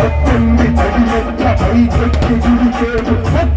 పట్టింది పడినట్ల పైకెక్కి గుడిచేడు హక్కులకు